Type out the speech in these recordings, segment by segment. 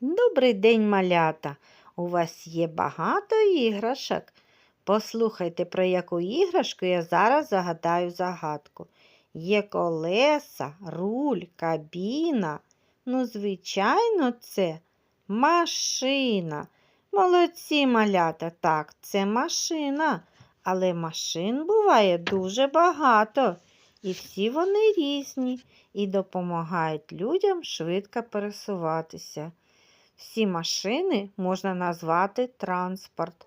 Добрий день, малята. У вас є багато іграшок. Послухайте, про яку іграшку я зараз загадаю загадку. Є колеса, руль, кабіна. Ну, звичайно, це машина. Молодці, малята, так, це машина. Але машин буває дуже багато, і всі вони різні і допомагають людям швидко пересуватися. Всі машини можна назвати транспорт.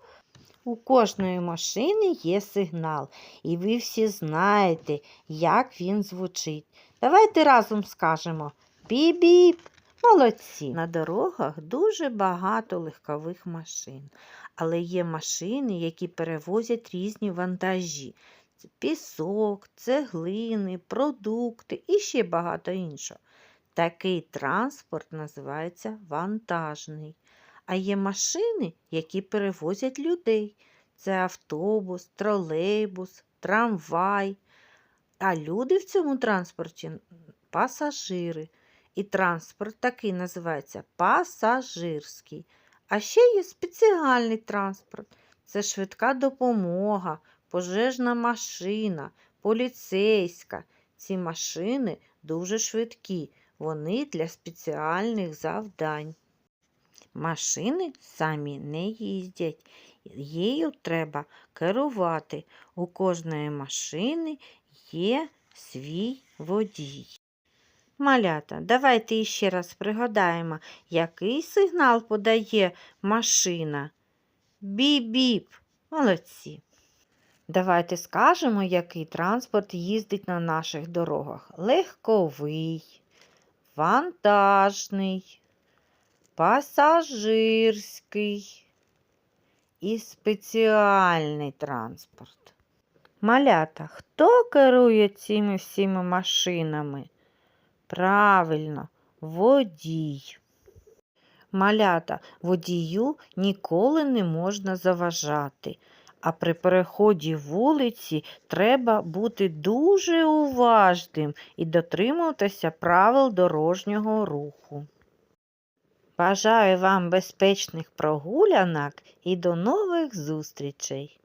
У кожної машини є сигнал, і ви всі знаєте, як він звучить. Давайте разом скажемо біп-біп. Молодці. На дорогах дуже багато легкових машин, але є машини, які перевозять різні вантажі. Пісок, цеглини, продукти і ще багато іншого. Такий транспорт називається вантажний. А є машини, які перевозять людей. Це автобус, тролейбус, трамвай. А люди в цьому транспорті пасажири. І транспорт такий називається пасажирський. А ще є спеціальний транспорт. Це швидка допомога, пожежна машина, поліцейська. Ці машини дуже швидкі. Вони для спеціальних завдань. Машини самі не їздять. Її треба керувати. У кожної машини є свій водій. Малята, давайте іще раз пригадаємо, який сигнал подає машина. Біп-біп. Молодці. Давайте скажемо, який транспорт їздить на наших дорогах. Легковий, вантажний, пасажирський і спеціальний транспорт. Малята, хто керує цими всіми машинами? Правильно, водій. Малята, водію ніколи не можна заважати. А при переході вулиці треба бути дуже уважним і дотримуватися правил дорожнього руху. Бажаю вам безпечних прогулянок і до нових зустрічей!